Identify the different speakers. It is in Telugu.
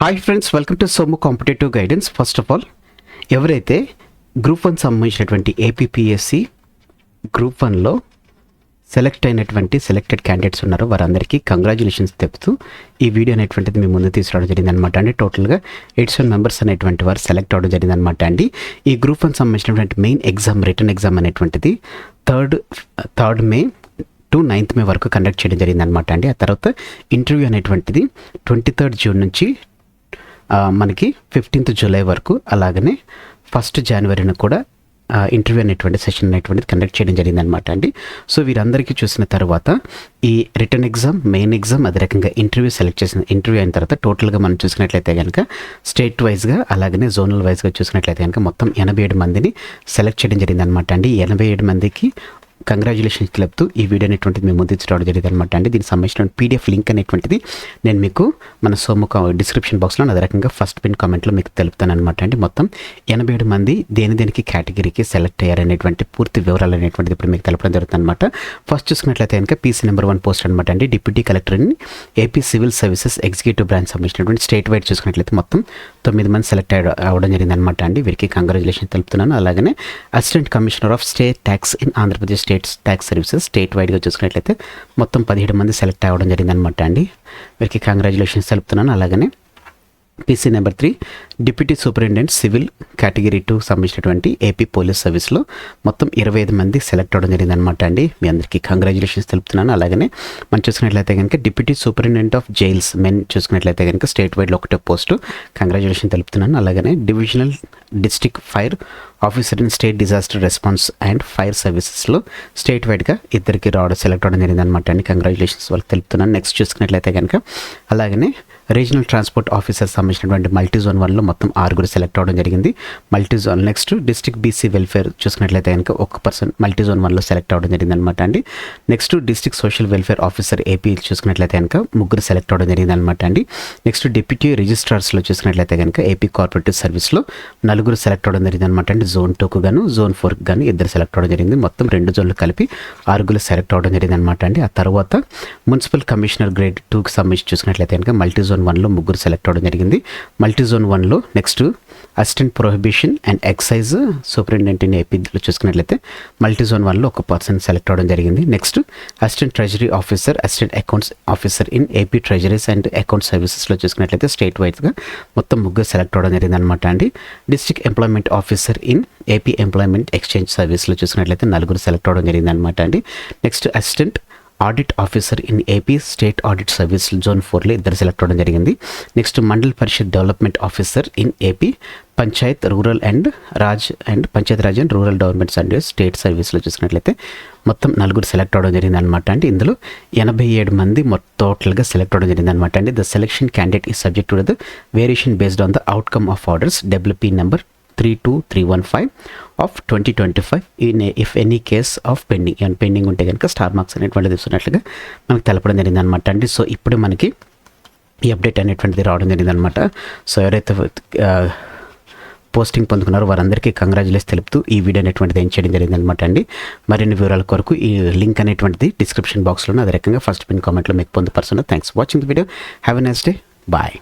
Speaker 1: Hi friends welcome to Somu competitive guidance first of all ఎవరైతే గ్రూప్ వన్ సంబంధించినటువంటి ఏపీపీఎస్సి గ్రూప్ వన్లో సెలెక్ట్ అయినటువంటి సెలెక్టెడ్ క్యాండిడేట్స్ ఉన్నారో వారందరికీ కంగ్రాచులేషన్స్ చెప్తూ ఈ వీడియో అనేటువంటిది మీ ముందు తీసుకురావడం జరిగింది అనమాట అండి టోటల్గా ఎయిట్ సెవెన్ మెంబర్స్ అనేటువంటి వారు సెలెక్ట్ అవ్వడం జరిగింది అనమాట అండి. ఈ గ్రూప్ వన్ సంబంధించినటువంటి మెయిన్ ఎగ్జామ్ రిటర్న్ ఎగ్జామ్ అనేటువంటిది third third May to ninth May వరకు కండక్ట్ చేయడం జరిగింది అనమాట అండి. ఆ తర్వాత ఇంటర్వ్యూ అనేటువంటిది ట్వంటీ థర్డ్ జూన్ నుంచి మనకి ఫిఫ్టీన్త్ జూలై వరకు అలాగనే ఫస్ట్ జనవరిని కూడా ఇంటర్వ్యూ అనేటువంటి సెషన్ అనేటువంటిది కండక్ట్ చేయడం జరిగింది అనమాట అండి. సో వీరందరికీ చూసిన తర్వాత ఈ రిటర్న్ ఎగ్జామ్ మెయిన్ ఎగ్జామ్ అదే రకంగా ఇంటర్వ్యూ సెలెక్ట్ చేసిన ఇంటర్వ్యూ అయిన తర్వాత టోటల్గా మనం చూసినట్లయితే కనుక స్టేట్ వైజ్గా అలాగనే జోనల్ వైజ్గా చూసినట్లయితే కనుక మొత్తం ఎనభై ఏడు మందిని సెలెక్ట్ చేయడం జరిగింది అనమాట అండి ఎనభై ఏడు మందికి కంగ్రాచులేషన్స్ తెలుపుతూ ఈ వీడియో అనేటువంటిది మేము ముందు జరిగింది అనమాట అండి. దీనికి సంబంధించిన పీడిఎఫ్ లింక్ అనేటువంటిది నేను మీకు మన సోము డిస్క్రిప్షన్ బాక్స్లో అదే రకంగా ఫస్ట్ పిన్ కామెంట్లో మీకు తెలుపుతాను అనమాట అండి. మొత్తం ఎనభై ఏడు మంది దేని దేనికి కేటగిరీకి సెలెక్ట్ అయ్యారనేటువంటి పూర్తి వివరాలు అనేటువంటిది ఇప్పుడు మీకు తెలపడం జరుగుతుంది అనమాట ఫస్ట్ చూసుకున్నట్లయితే కనుక పీసీ నెంబర్ వన్ పోస్ట్ అనమాట అండి. డిప్యూటీ కలెక్టర్ అని AP civil services executive branch సంబంధించినటువంటి స్టేట్ వైడ్ చూసుకున్నట్లయితే మొత్తం తొమ్మిది మంది సెలెక్ట్ అయ్య అవ్వడం జరిగింది అనమాట అండి. వీరికి కంగ్రాచులేషన్ తెలుపుతున్నాను. అలాగనే assistant commissioner of state tax in Andhra Pradesh states tax services state వైడ్గా చూసుకున్నట్లయితే మొత్తం పదిహేడు మంది సెలెక్ట్ అవ్వడం జరిగిందనమాట అండి. వీరికి కంగ్రాచులేషన్స్ తెలుపుతున్నాను. అలాగనే PC number three deputy superintendent civil category two సంబంధించినటువంటి ఏపీ పోలీస్ సర్వీస్లో మొత్తం ఇరవై ఐదు మంది సెలెక్ట్ అవ్వడం జరిగింది అనమాట అండి. మీ అందరికీ కంగ్రాచులేషన్స్ తెలుపుతున్నాను. అలాగనే మనం చూసుకున్నట్లయితే కనుక deputy superintendent of jails men చూసుకున్నట్లయితే కనుక స్టేట్ వైడ్లో ఒకటే పోస్టు కంగ్రాచులేషన్ తెలుపుతున్నాను. అలాగనే divisional district fire officer in state disaster response and fire సర్వీసెస్లో స్టేట్ వైడ్గా ఇద్దరికి రావడం సెలెక్ట్ అవ్వడం జరిగింది అనమాట అండి. కంగ్రాచులేషన్స్ వాళ్ళకి తెలుపుతున్నాను. నెక్స్ట్ చూసుకున్నట్లయితే కనుక అలాగనే రీజనల్ ట్రాన్స్పోర్ట్ ఆఫీసర్ సంబంధించినటువంటి మల్టీ జోన్ వన్లో మొత్తం ఆరుగురు సెలెక్ట్ అవ్వడం జరిగింది. Multi zone next district BC welfare చూసుకున్నట్లయితే కనుక ఒక పర్సన్ మల్టీ జోన్ వన్లో సెలెక్ట్ అవ్వడం జరిగింది అనమాట అండి next district social welfare officer AP చూసుకున్నట్లయితే కనుక ముగ్గురు సెలెక్ట్ అవ్వడం జరిగింది అనమాట అండి. నెక్స్ట్ డిప్యూటీ రిజిస్ట్రార్స్లో చూసుకున్నట్లయితే కనుక ఏపీ కార్పొరేటివ్ సర్వీస్లో నలుగురు సెలెక్ట్ అవ్వడం జరిగింది అనమాట అండి జోన్ టూకు గాను జోన్ ఫోర్కి గాను ఇద్దరు సెలెక్ట్ అవ్వడం జరిగింది. మొత్తం రెండు జోన్లు కలిపి ఆరుగురు సెలెక్ట్ అవ్వడం జరిగింది అనమాట అండి. ఆ తర్వాత మున్సిపల్ కమిషనర్ గ్రేడ్ టూకి సంబంధించి చూసుకున్నట్లయితే కనుక మల్టీ జోన్ వన్లో ముగ్గురు సెలెక్ట్ అవ్వడం జరిగింది. మల్టీ జోన్ వన్లో next assistant prohibition and excise superintendent ఏపీలో చూసుకున్నట్లయితే మల్టీ జోన్ వన్లో ఒక పర్సన్ సెలెక్ట్ అవ్వడం జరిగింది. Next assistant treasury officer assistant accounts officer in AP treasuries and account సర్వీసెస్లో చూసుకున్నట్లయితే స్టేట్ వైజ్గా మొత్తం ముగ్గురు సెలెక్ట్ అవ్వడం జరిగింది అనమాట అండి district employment officer in AP employment exchange సర్వీస్లో చూసుకున్నట్లయితే నలుగురు సెలెక్ట్ అవ్వడం జరిగింది అనమాట అండి. Next assistant audit officer in AP state audit service zone ఫోర్లో ఇద్దరు సెలెక్ట్ అవ్వడం జరిగింది. Next mandal parishad development officer in AP panchayat rural and raj and panchayat raj and rural developments and state సర్వీస్లో చూసినట్లయితే మొత్తం నలుగురు సెలెక్ట్ అవడం జరిగింది అనమాట అండి. ఇందులో ఎనభై ఏడు మంది టోటల్గా సెలెక్ట్ అవడం జరిగింది అనమాట అండి. ద సెలెక్షన్ క్యాండిడేట్ ఈ subject the variation based on the outcome of orders. WP number three two three one five of twenty twenty five in if any case of pending ఏమైనా పెండింగ్ ఉంటే కనుక స్టార్ మార్క్స్ అనేటువంటిది ఇస్తున్నట్లుగా మనకు తెలపడం జరిగింది అనమాట అండి సో ఇప్పుడు మనకి ఈ అప్డేట్ అనేటువంటిది రావడం జరిగింది అనమాట సో ఎవరైతే పోస్టింగ్ పొందుకున్నారో వారందరికీ కంగ్రాచులేస్ తెలుపుతూ ఈ వీడియో అనేటువంటిది ఏం చేయడం జరిగింది అనమాట అండి. మరిన్ని వివరాల కొరకు ఈ లింక్ అనేటువంటిది డిస్క్రిప్షన్ బాక్స్లో అదే రకంగా ఫస్ట్ పిన్ కామెంట్లో మీకు పొందుపరుస్తున్నా. Thanks watching the video have a next day bye